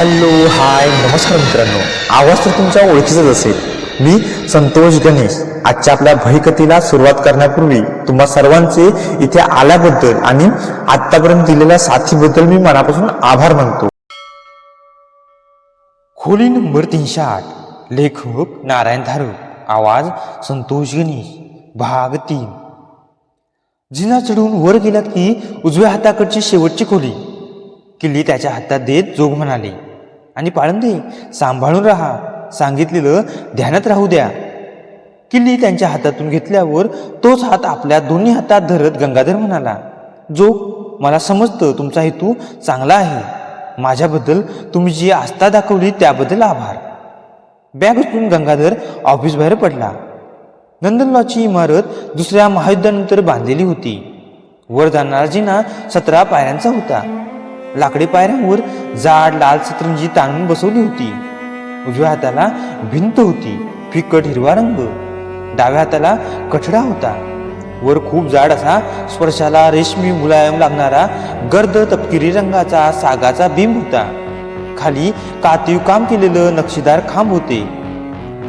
Hello hi नमस्कार मित्रांनो. आवाज तर तुमच्या ओळखीचाच असेल. मी संतोष गणेश. आजच्या आपल्या भयकथेला सुरुवात करण्यापूर्वी तुम्हा सर्वांचे इथे आल्याबद्दल आणि आतापर्यंत दिलेल्या साथीबद्दल मी मनापासून आभार मानतो. खोली नंबर तीनशे आठ लेखक नारायण धारक. आवाज संतोष गणेश भाग तीन. जिना चढून वर गेलात की उजव्या हाताकडची शेवटची खोली. किल्ली त्याच्या हातात देत जोग म्हणाले. आणि पाळंदे सांभाळून राहा. सांगितलेलं ध्यानात राहू द्या. किल्ली त्यांच्या हातातून घेतल्यावर तोच हात आपल्या दोन्ही हातात धरत गंगाधर म्हणाला जो मला समजतं तुमचा हेतू चांगला आहे. माझ्याबद्दल तुम्ही जी आस्था दाखवली त्याबद्दल आभार. बॅग उचलून गंगाधर ऑफिस बाहेर पडला. नंदनलॉची इमारत दुसऱ्या महायुद्धानंतर बांधलेली होती. वर जाणारा जिना सतरा पायऱ्यांचा होता. लाकडी पायऱ्यांवर जाड लाल सतरंजी ताणून बसवली होती. उजव्या हाताला भिंत होती फिकट हिरवा रंग. डाव्या हाताला कठडा होता. वर खूप जाड असा स्पर्शाला रेशमी मुलायम लागणारा गर्द तपकिरी रंगाचा सागाचा बिंब होता. खाली कातीव काम केलेलं नक्षीदार खांब होते.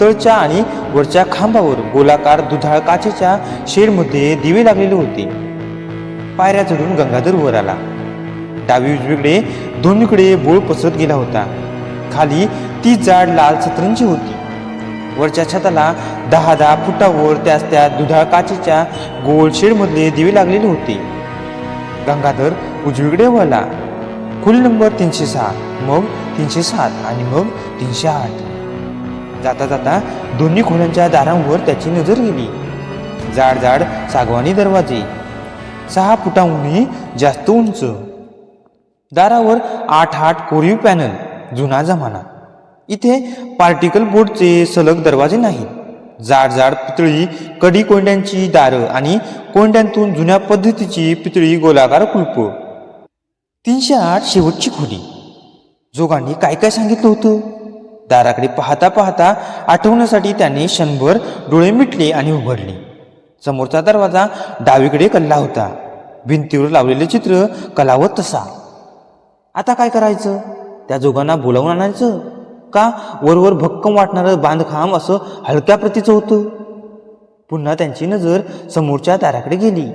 तळच्या आणि वरच्या खांबावर गोलाकार दुधाळ काचेच्या शेडमध्ये दिवे लागलेले होते. पायऱ्या चढून गंगाधर वर आला. डावी उजवीकडे दोन्हीकडे बोळ पसरत गेला होता. खाली ती जाड लाल सतरंजी होती. वरच्या छताला दहा दहा फुटावर त्याच त्या दुधा काचेच्या गोल शेडमधले दिवे लागलेले होते. गंगाधर उजवीकडे वळला. खोली नंबर तीनशे सहा मग तीनशे सात आणि मग तीनशे आठ. जाता जाता दोन्ही खोल्यांच्या दारांवर त्याची नजर गेली. जाड जाड सागवानी दरवाजे. सहा फुटांहूनही जास्त उंच. दारावर आठ आठ कोरीव पॅनल जुना जमाना. इथे पार्टिकल बोर्डचे सलग दरवाजे नाहीत. जाड जाड पितळी कडी कोंड्यांची दारं आणि कोंड्यांतून जुन्या पद्धतीची पितळी गोलाकार कुलप. तीनशे आठ शेवटची खोली. जोगांनी काय काय सांगितलं होतं? दाराकडे पाहता पाहता आठवण्यासाठी त्याने क्षणभर डोळे मिटले आणि उघडले. समोरचा दरवाजा डावीकडे कल्ला होता. भिंतीवर लावलेले चित्र कलावत तसा. आता काय करायचं? त्या जोगांना बोलावून आणायचं? का? वरवर भक्कम वाटणारं बांधकाम असं हलक्या प्रतीचं होतं? पुन्हा त्यांची नजर समोरच्या दाराकडे गेली.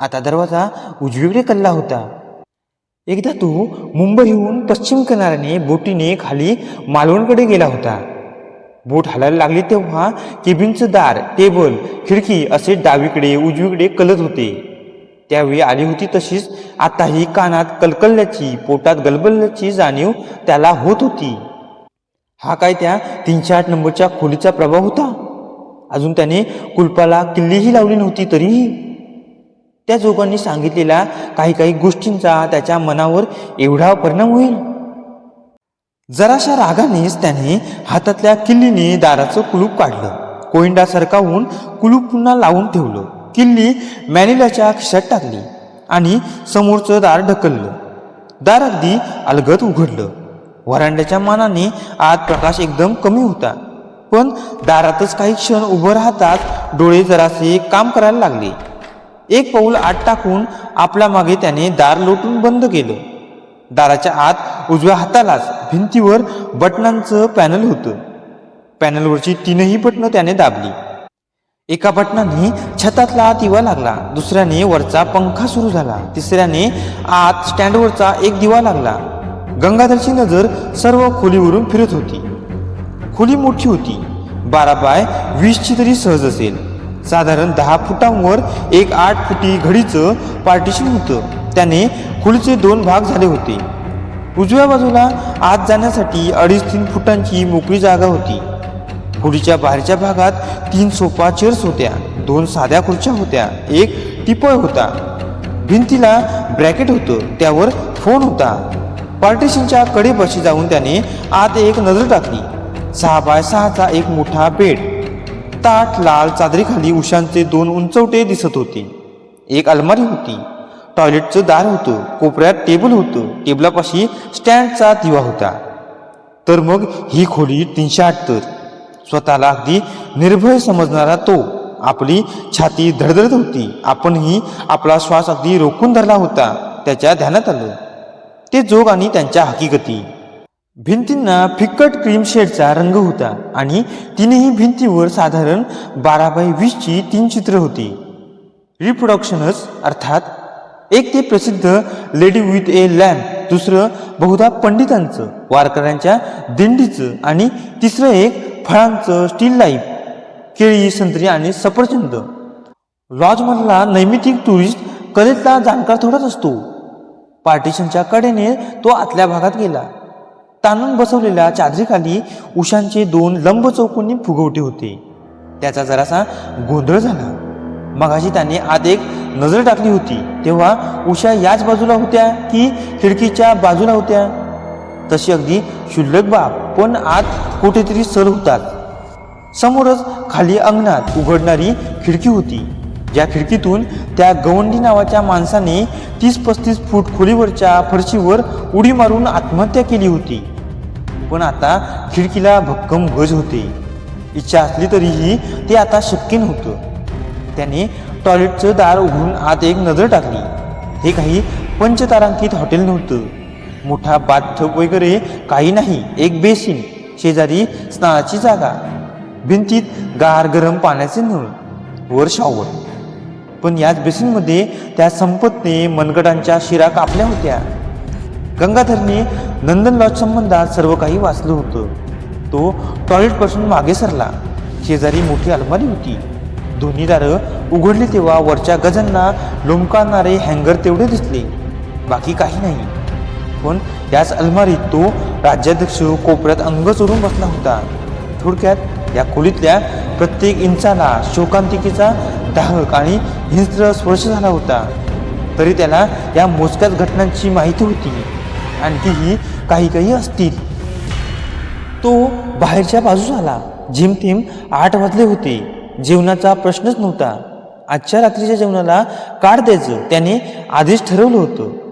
आता दरवाजा उजवीकडे कल्ला होता. एकदा तो मुंबईहून पश्चिम किनाऱ्याने बोटीने खाली मालवणकडे गेला होता. बोट हलायला लागली तेव्हा केबिनचं दार टेबल खिडकी असे डावीकडे उजवीकडे कलत होते. त्यावेळी आली होती तशीच. आताही कानात कलकलल्याची पोटात गलबलल्याची जाणीव त्याला होत होती. हा काय त्या तीनशे आठ नंबरच्या खोलीचा प्रभाव होता? अजून त्याने कुलपाला किल्लीही लावली नव्हती तरीही. त्या जोगांनी सांगितलेल्या काही काही गोष्टींचा त्याच्या मनावर एवढा परिणाम होईल? जराशा रागानेच त्याने हातातल्या किल्लीने दाराचं कुलूप काढलं. कोइंडासारखा होऊन कुलूप पुन्हा लावून ठेवलं. किल्ली मॅनिलाच्या खिशात टाकली आणि समोरचं दार ढकललं. दार अगदी अलगद उघडलं. वरांड्याच्या मानाने आत प्रकाश एकदम कमी होता. पण दारातच काही क्षण उभं राहतात डोळे जरासे काम करायला लागले. एक पाऊल आत टाकून आपल्या मागे त्याने दार लोटून बंद केलं. दाराच्या आत उजव्या हातालाच भिंतीवर बटनांचं पॅनल होतं. पॅनलवरची तीनही बटणं त्याने दाबली. एका बटनाने छतातला दिवा लागला. दुसऱ्याने वरचा पंखा सुरू झाला. तिसऱ्याने आत स्टँडवरचा एक दिवा लागला. गंगाधरची नजर सर्व खोलीवरून फिरत होती. खोली मोठी होती. बारा बाय वीसची तरी सहज असेल. साधारण दहा फुटांवर एक आठ फुटी घडीचं पार्टिशन होतं. त्याने खोलीचे दोन भाग झाले होते. उजव्या बाजूला आत जाण्यासाठी अडीच तीन फुटांची मोकळी जागा होती. खोलीच्या बाहेरच्या भागात तीन सोफा चेअर्स होत्या दोन साध्या खुर्च्या होत्या एक टिपळ होता. भिंतीला ब्रॅकेट होतं त्यावर फोन होता. पार्टिशनच्या कडेपाशी जाऊन त्याने आत एक नजर टाकली. सहा बाय सहाचा एक मोठा बेड. ताट लाल चादरीखाली उशांचे दोन उंचवटे दिसत होते. एक अलमारी होती. टॉयलेटचं दार होतं कोपऱ्यात टेबल होतं टेबलापाशी स्टँडचा दिवा होता. तर मग ही खोली तीनशे अठ्ठर स्वतःला अगदी निर्भय समजणारा तो. आपली छाती धडधडत होती. आपणही आपला श्वास अगदी रोखून धरला होता. त्याच्या ध्यानात आलं. ते जोग आणि त्यांच्या हकीकती. भिंतींना फिक्कट क्रीम शेडचा रंग होता आणि तिनेही भिंतीवर साधारण बारा बाय वीसची तीन चित्र होती. रिप्रोडक्शनच अर्थात एक ते प्रसिद्ध लेडी विथ ए लॅम्प दुसरं बहुधा पंडितांचं वारकऱ्यांच्या दिंडीचं आणि तिसरं एक फळांचं स्टील लाईफ केळी संत्री आणि सफरचंद. लॉजमधला नैमितिक टुरिस्ट कलेतला जाणकार थोडाच असतो. पार्टिशनच्या कडेने तो आतल्या भागात गेला. ताणून बसवलेल्या चादरीखाली उशांचे दोन लंब चौकोनी फुगवटे होते. त्याचा जरासा गोंधळ झाला. मगाशी त्याने आत एक नजर टाकली होती. तेव्हा उषा याच बाजूला होत्या की खिडकीच्या बाजूला होत्या? तशी अगदी क्षुल्लक बाब. पण आत कुठेतरी सर होतात. समोरच खाली अंगणात उघडणारी खिडकी होती. ज्या खिडकीतून त्या गवंडी नावाच्या माणसाने तीस पस्तीस फूट खोलीवरच्या फरशीवर उडी मारून आत्महत्या केली होती. पण आता खिडकीला भक्कम गज होते. इच्छा असली तरीही ते आता शक्य नव्हतं. त्याने टॉयलेटचं दार उघडून आत एक नजर टाकली. हे काही पंचतारांकित हॉटेल नव्हतं. मोठा बाथटब वगैरे काही नाही. एक बेसिन शेजारी स्नानाची जागा भिंतीत गार गरम पाण्याचे नळ वर शॉवर पण याच बेसिनमध्ये त्या संपतने मनगटांच्या शिरा कापल्या होत्या. गंगाधरने नंदन लॉज संबंधात सर्व काही वाचलं होतं. तो टॉयलेटपासून मागे सरला. शेजारी मोठी अलमारी होती. दोन्ही दारं उघडली तेव्हा वरच्या गजांना लोंबकाळणारे हँगर तेवढे दिसले. बाकी काही नाही. पण याच अलमारीत तो राज्याध्यक्ष कोपऱ्यात अंग चोरून बसला होता. थोडक्यात या खोलीतल्या प्रत्येक इंचाला शोकांतिकेचा दाहक आणि हिंस्त्र स्पर्श झाला होता. तरी त्याला या मोजक्याच घटनांची माहिती होती. आणखीही काही काही असतील. तो बाहेरच्या बाजूस आला. जेमतेम आठ वाजले होते. जेवणाचा प्रश्नच नव्हता. आजच्या रात्रीच्या जेवणाला काढ द्यायचं त्याने आधीच ठरवलं होतं.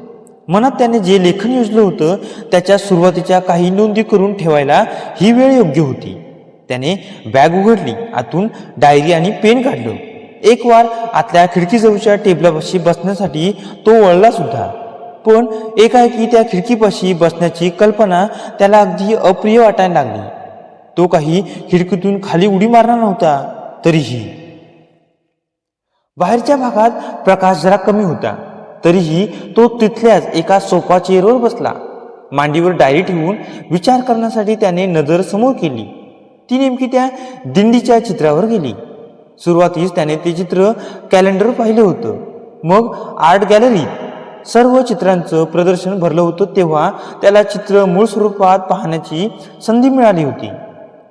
मनात त्याने जे लेखन योजलं होतं त्याच्या सुरुवातीच्या काही नोंदी करून ठेवायला ही वेळ योग्य होती. त्याने बॅग उघडली आतून डायरी आणि पेन काढलं. एक वार आतल्या खिडकीजवळच्या टेबलापाशी बसण्यासाठी तो वळला सुद्धा. पण एकाएकी त्या खिडकीपाशी बसण्याची कल्पना त्याला अगदी अप्रिय वाटायला लागली. तो काही खिडकीतून खाली उडी मारणार नव्हता तरीही. बाहेरच्या भागात प्रकाश जरा कमी होता. तरीही तो तिथल्याच एका सोफा चेअरवर बसला. मांडीवर डायरी ठेवून विचार करण्यासाठी त्याने नजर समोर केली. ती नेमकी त्या दिंडीच्या चित्रावर गेली. सुरुवातीस त्याने ते चित्र कॅलेंडर पाहिलं होतं. मग आर्ट गॅलरीत सर्व चित्रांचं प्रदर्शन भरलं होतं तेव्हा त्याला चित्र मूळ स्वरूपात पाहण्याची संधी मिळाली होती.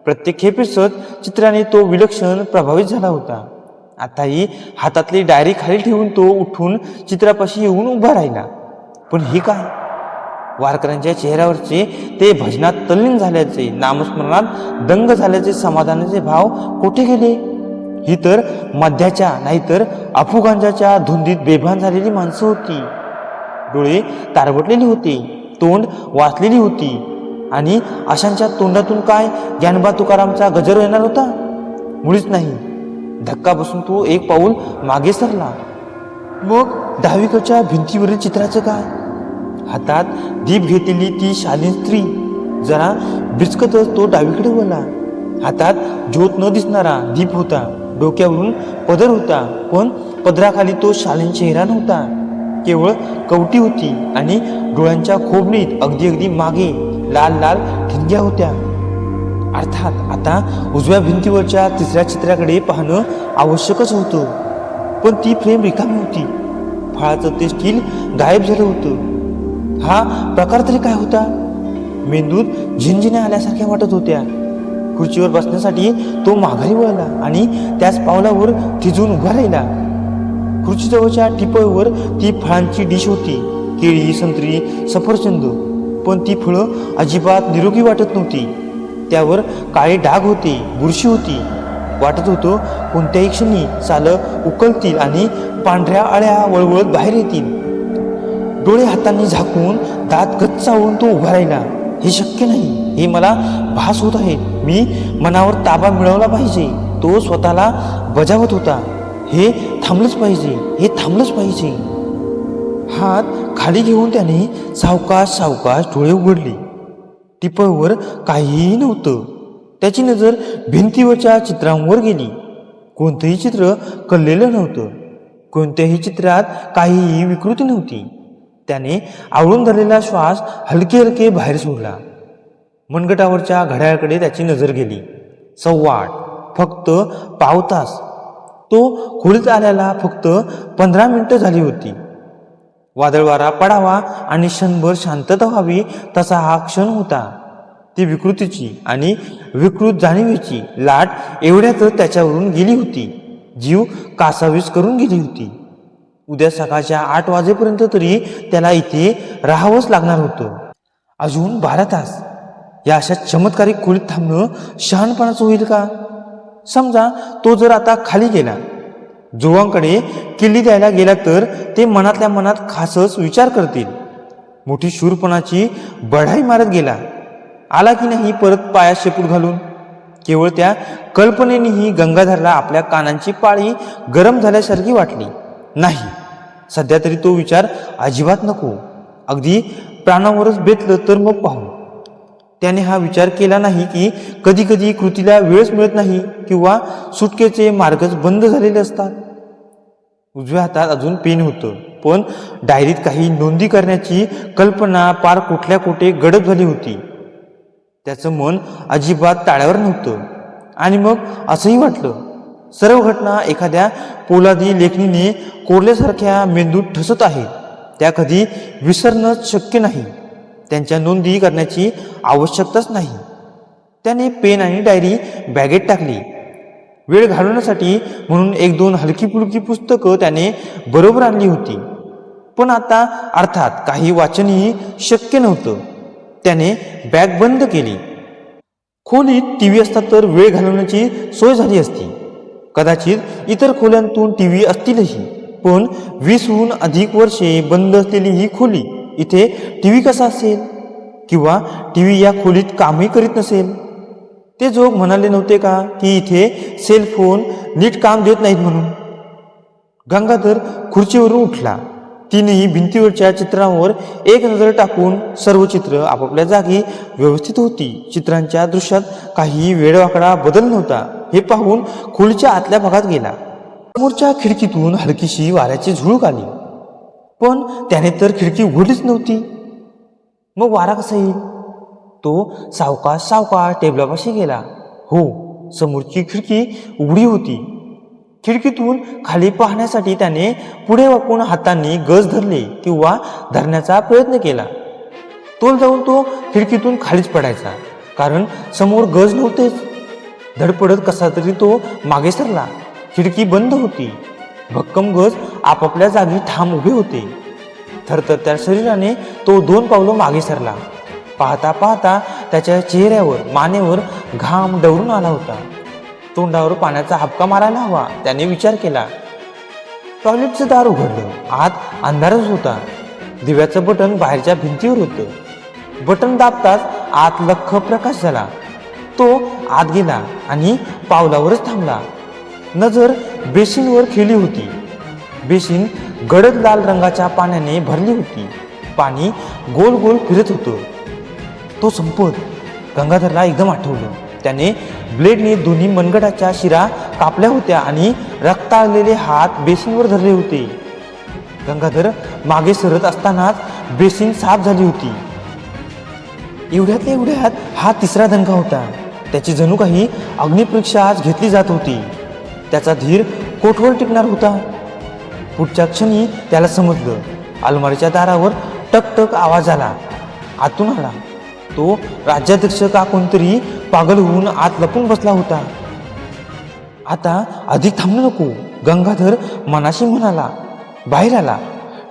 प्रत्येक खेपेसच चित्राने तो विलक्षण प्रभावित झाला होता. आताही हातातली डायरी खाली ठेवून तो उठून चित्रापाशी येऊन उभा राहिला. पण हे काय? वारकऱ्यांच्या चेहऱ्यावरचे ते भजनात तल्लीन झाल्याचे नामस्मरणात दंग झाल्याचे समाधानाचे भाव कुठे गेले? ही तर मध्याच्या नाहीतर अफुगांजाच्या धुंदीत बेभान झालेली माणसं होती. डोळे तारबटलेली होती तोंड वाचलेली होती. आणि अशांच्या तोंडातून काय ज्ञानबा तुकारामचा गजर येणार होता? मुळीच नाही. धक्का बसून तो एक पाऊल मागे सरला. मग दहावीकडच्या भिंतीवरील चित्राचं काय? हातात दीप घेतलेली ती शालीन स्त्री जरा बिचकतच तो डावीकडे वळला. हातात ज्योत न दिसणारा दीप होता. डोक्यावरून पदर होता पण पदराखाली तो शालीन चेहरा नव्हता. केवळ कवटी होती आणि डोळ्यांच्या खोबणीत अगदी अगदी मागे लाल लाल ठिणग्या होत्या. अर्थात आता उजव्या भिंतीवरच्या तिसऱ्या चित्राकडे पाहणं आवश्यकच होतं. पण ती फ्रेम रिकामी होती. फळाचं ते स्टील गायब झालं होतं. हा प्रकार तरी काय होता? मेंदूत झिंझिन्या आल्यासारख्या वाटत होत्या. खुर्चीवर बसण्यासाठी तो माघारी वळला आणि त्याच पावलावर थिजून उभा राहिला. खुर्चीजवळच्या टिपळीवर ती फळांची डिश होती. केळी संत्री सफरचंद. पण ती फळं अजिबात निरोगी वाटत नव्हती. त्यावर काळे डाग होते बुरशी होती. वाटत होतं कोणत्याही क्षणी सालं उकलतील आणि पांढऱ्या अळ्या वळवळत बाहेर येतील. डोळे हातांनी झाकून दात गच्चावून तो उभा राहिला. हे शक्य नाही. हे मला भास होत आहे. मी मनावर ताबा मिळवला पाहिजे. तो स्वतःला बजावत होता. हे थांबलंच पाहिजे. हे थांबलंच पाहिजे. हात खाली घेऊन त्याने सावकाश सावकाश डोळे उघडले. टिपळवर काहीही नव्हतं. त्याची नजर भिंतीवरच्या चित्रांवर गेली. कोणतंही चित्र कललेलं नव्हतं. कोणत्याही चित्रात काहीही विकृती नव्हती. त्याने आवळून धरलेला श्वास हलके हलके बाहेर सोडला. मनगटावरच्या घड्याळाकडे त्याची नजर गेली. सव्वाट फक्त पाव तास. तो खोलीत आल्याला फक्त पंधरा मिनटं झाली होती. वादळवारा पडावा आणि क्षणभर शांतता व्हावी तसा हा क्षण होता. ती विकृतीची आणि विकृत जाणीवेची लाट एवढ्यातच त्याच्यावरून गेली होती. जीव कासावीस करून गेली होती. उद्या सकाळच्या आठ वाजेपर्यंत तरी त्याला इथे राहावंच लागणार होतं. अजून बारा तास. या अशा चमत्कारिक खोलीत थांबणं शहाणपणाचं होईल का? समजा तो जर आता खाली गेला जोवांकडे किल्ली द्यायला गेला तर ते मनातल्या मनात खासच विचार करतील. मोठी शूरपणाची बढाई मारत गेला. आला की नाही परत पायात शेपूट घालून? केवळ त्या कल्पनेनेही गंगाधरला आपल्या कानांची पाळी गरम झाल्यासारखी वाटली. नाही सध्या तरी तो विचार अजिबात नको. अगदी प्राणावरच बेतलं तर मग पाहू. त्याने हा विचार केला नाही की कधी कधी कृतीला वेळच मिळत नाही किंवा सुटकेचे मार्गच बंद झालेले असतात. उजव्या हातात अजून पेन होतं. पण डायरीत काही नोंदी करण्याची कल्पना पार कुठल्या कुठे गडप झाली होती. त्याचं मन अजिबात ताळ्यावर नव्हतं. आणि मग असंही वाटलं. सर्व घटना एखाद्या पोलादी लेखणीने कोरल्यासारख्या मेंदूत ठसत आहे. त्या कधी विसरणं शक्य नाही. त्यांच्या नोंदी करण्याची आवश्यकताच नाही. त्याने पेन आणि डायरी बॅगेत टाकली. वेळ घालवण्यासाठी म्हणून एक दोन हलकी फुलकी पुस्तकं त्याने बरोबर आणली होती. पण आता अर्थात काही वाचनही शक्य नव्हतं. त्याने बॅग बंद केली. खोलीत टी व्ही असता तर वेळ घालवण्याची सोय झाली असती. कदाचित इतर खोल्यांतून टी व्ही असतीलही. पण वीसहून अधिक वर्षे बंद असलेली ही खोली इथे टी व्ही कसा असेल? किंवा टी व्ही या खोलीत कामही करीत नसेल? ते जोग म्हणाले नव्हते का की इथे सेल फोन नीट काम देत नाहीत म्हणून. गंगाधर खुर्चीवरून उठला. तिनेही भिंतीवरच्या चित्रांवर एक नजर टाकून सर्व चित्र आपापल्या जागी व्यवस्थित होती. चित्रांच्या दृश्यात काही वेळवाकडा बदल नव्हता. हे पाहून खोलीच्या आतल्या भागात गेला. समोरच्या खिडकीतून हलकीशी वाऱ्याची झुळूक आली. पण त्याने तर खिडकी उघडलीच नव्हती. मग वारा कसा येईल? तो सावकाश सावकाश टेबलापाशी गेला. हो समोरची खिडकी उघडी होती. खिडकीतून खाली पाहण्यासाठी त्याने पुढे वाकून हातांनी गज धरले किंवा धरण्याचा प्रयत्न केला. तोल जाऊन तो खिडकीतून खालीच पडायचा कारण समोर गज नव्हतेच. धडपडत कसा तरी तो मागे सरला. खिडकी बंद होती. भक्कम गज आपापल्या जागी ठाम उभे होते. थरथर त्या शरीराने तो दोन पावलं मागे सरला. पाहता पाहता त्याच्या चेहऱ्यावर मानेवर घाम डवरून आला होता. तोंडावर पाण्याचा हापका मारायला हवा त्याने विचार केला. टॉयलेटचं दार उघडलं आत अंधारच होता. दिव्याचं बटन बाहेरच्या भिंतीवर होतं. बटन दाबताच आत लख्ख प्रकाश झाला. तो आत गेला आणि पावलावरच थांबला. नजर बेसिनवर खेळली होती. बेसिन गडद लाल रंगाच्या पाण्याने भरली होती. पाणी गोल गोल फिरत होतं. तो संपत. गंगाधरला एकदम आठवलं. त्याने ब्लेडने दोन्ही मनगटाच्या शिरा कापल्या होत्या आणि रक्ताळलेले हात बेसिनवर धरले होते. गंगाधर मागे सरत असतानाच बेसिन साफ झाली होती. एवढ्यातल्या एवढ्यात हा तिसरा दंगा होता. त्याची जणू काही अग्निपरीक्षा आज घेतली जात होती. त्याचा धीर कोठवर टिकणार होता? पुढच्या क्षणी त्याला समजलं. अलमारीच्या दारावर टकटक आवाज आला. आतून आला. तो राज्याध्यक्ष का कोणतरी पागल होऊन आत लपून बसला होता. आता अधिक थांबू नको. गंगाधर मनाशी म्हणाला बाहेर आला.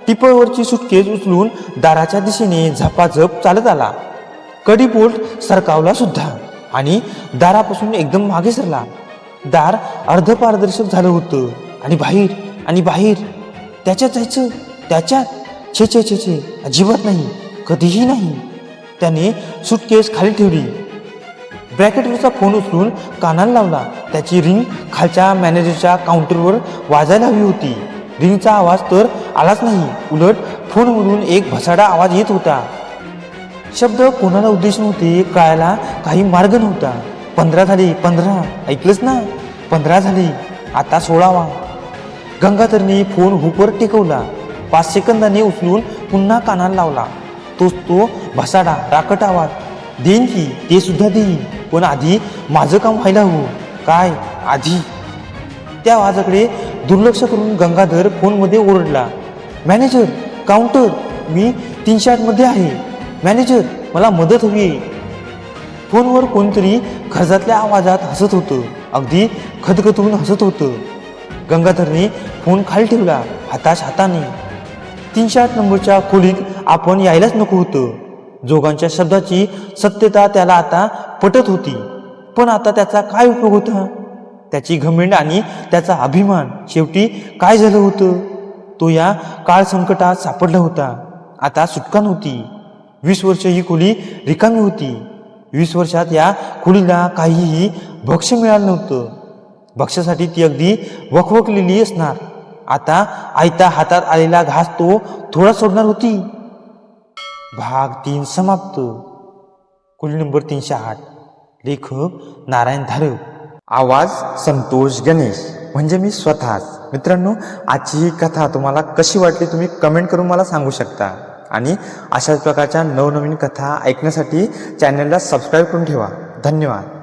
टिपळवरची सुटकेज उचलून दाराच्या दिशेने झपाझप चालत आला. कडी बोल्ट सरकावला सुद्धा आणि दारापासून एकदम मागे सरला. दार अर्धपारदर्शक झालं होतं. आणि बाहेर आणि बाहेर. त्याच्यात जायचं? त्याच्यात? छे छे छे छे. अजिबात नाही. कधीही नाही. त्याने सुटकेस खाली ठेवली. ब्रॅकेटवरचा फोन उचलून कानाला लावला. त्याची रिंग खालच्या मॅनेजरच्या काउंटरवर वाजायला हवी होती. रिंगचा आवाज तर आलाच नाही. उलट फोनमधून एक भसाडा आवाज येत होता. शब्द कोणाला उद्देश नव्हते कळायला काही मार्ग नव्हता. पंधरा झाले पंधरा. ऐकलंच ना? पंधरा झाले आता सोळावा. गंगाधरने फोन हुकवर टेकवला. पाच सेकंदाने उचलून पुन्हा कानाला लावला. तोच तो भसाडा राकट आवाज देईन की ते सुद्धा देईन. पण आधी माझं काम व्हायला हवं. काय? आधी. त्या आवाजाकडे दुर्लक्ष करून गंगाधर फोनमध्ये ओरडला. Manager counter. मी तीनशे आठमध्ये आहे. मॅनेजर मला मदत हवी आहे. फोनवर कोणतरी खर्जातल्या आवाजात हसत होतं. अगदी खदखदून हसत होतं. गंगाधरने फोन खाली ठेवला हाताश हाताने. तीनशे आठ नंबरच्या खोलीत आपण यायलाच नको होतं. जोगांच्या शब्दाची सत्यता त्याला आता पटत होती. पण आता त्याचा काय उपयोग होता? त्याची घमेंड आणि त्याचा अभिमान शेवटी काय झालं होतं? तो या काळ संकटात सापडला होता. आता सुटका नव्हती. वीस वर्ष ही खोली रिकामी होती. वीस वर्षात या खोलीला काहीही भक्ष मिळालं नव्हतं. भक्ष्यासाठी ती अगदी वखवकलेली असणार. आता आयता हातात आलेला घास तो थोडा सोडणार होती. भाग तीन समाप्त. कुल नंबर तीनशे आठ. लेखक नारायण धारव आवाज संतोष गणेश. म्हणजे मी स्वतःच. मित्रांनो आजची ही कथा तुम्हाला कशी वाटली तुम्ही कमेंट करून मला सांगू शकता. आणि अशाच प्रकारच्या नवनवीन कथा ऐकण्यासाठी चॅनलला सबस्क्राईब करून ठेवा. धन्यवाद.